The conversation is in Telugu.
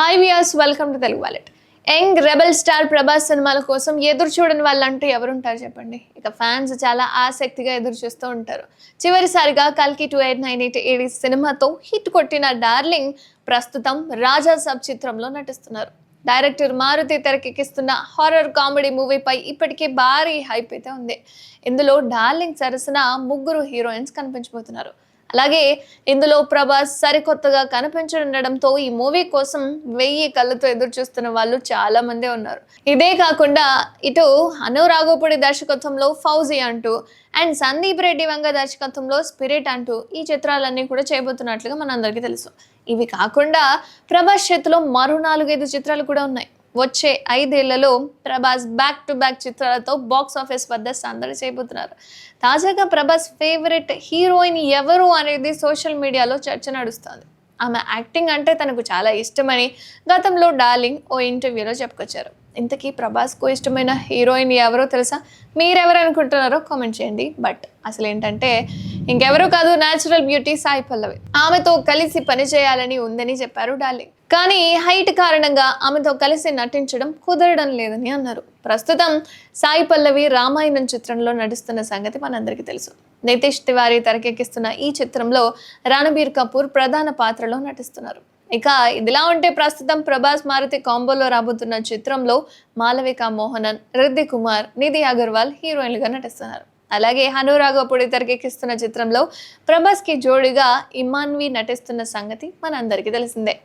Hi viewers welcome to Telugu wallet. Young rebel star Prabhas సినిమాల కోసం ఎదురు చూడని వాళ్ళంటూ ఎవరుంటారు చెప్పండి? ఇక ఫ్యాన్స్ చాలా ఆసక్తిగా ఎదురు చూస్తూ ఉంటారు. చివరిసారిగా కల్కి two eight nine eight AD సినిమాతో హిట్ కొట్టిన డార్లింగ్ ప్రస్తుతం రాజా సబ్ చిత్రంలో నటిస్తున్నారు. డైరెక్టర్ మారుతి తెరకెక్కిస్తున్న హారర్ కామెడీ మూవీపై ఇప్పటికే భారీ హైప్ అయితే ఉంది. ఇందులో డార్లింగ్ సరసన ముగ్గురు హీరోయిన్స్ కనిపించబోతున్నారు. అలాగే ఇందులో ప్రభాస్ సరికొత్తగా కనిపించనుండడంతో ఈ మూవీ కోసం వెయ్యి కళ్ళతో ఎదురు చూస్తున్న వాళ్ళు చాలా మందే ఉన్నారు. ఇదే కాకుండా ఇటు అనురాగోపుడి దర్శకత్వంలో ఫౌజీ అంటూ అండ్ సందీప్ రెడ్డి వంగ దర్శకత్వంలో స్పిరిట్ అంటూ ఈ చిత్రాలన్నీ కూడా చేయబోతున్నట్లుగా మనందరికీ తెలుసు. ఇవి కాకుండా ప్రభాస్ చేతిలో మరో నాలుగైదు చిత్రాలు కూడా ఉన్నాయి. వచ్చే ఐదేళ్ళలో ప్రభాస్ బ్యాక్ టు బ్యాక్ చిత్రాలతో బాక్స్ ఆఫీస్ వద్ద సందడి చేయబోతున్నారు తాజాగా ప్రభాస్ ఫేవరెట్ హీరోయిన్ ఎవరు అనేది సోషల్ మీడియాలో చర్చ నడుస్తుంది. ఆమె యాక్టింగ్ అంటే తనకు చాలా ఇష్టమని గతంలో డార్లింగ్ ఓ ఇంటర్వ్యూలో చెప్పుకొచ్చారు. ఇంతకీ ప్రభాస్కు ఇష్టమైన హీరోయిన్ ఎవరో తెలుసా? మీరెవరు అనుకుంటున్నారో కామెంట్ చేయండి. బట్ అసలు ఏంటంటే ఇంకెవరూ కాదు న్యాచురల్ బ్యూటీ సాయి పల్లవి. ఆమెతో కలిసి పని చేయాలని ఉందని చెప్పారు డార్లింగ్. కానీ హైట్ కారణంగా ఆమెతో కలిసి నటించడం కుదరడం లేదని అన్నారు. ప్రస్తుతం సాయి పల్లవి రామాయణం చిత్రంలో నటిస్తున్న సంగతి మనందరికీ తెలుసు. నితీష్ తివారీ తెరకెక్కిస్తున్న ఈ చిత్రంలో రణబీర్ కపూర్ ప్రధాన పాత్రలో నటిస్తున్నారు. ఇక ఇదిలా ఉంటే ప్రస్తుతం ప్రభాస్ మారుతి కాంబోలో రాబోతున్న చిత్రంలో మాలవిక మోహనన్ రిద్ది కుమార్ నిధి అగర్వాల్ హీరోయిన్లుగా నటిస్తున్నారు. అలాగే హనురాగపుడి తెరకెక్కిస్తున్న చిత్రంలో ప్రభాస్కి జోడిగా ఇమాన్వి నటిస్తున్న సంగతి మనందరికీ తెలిసిందే.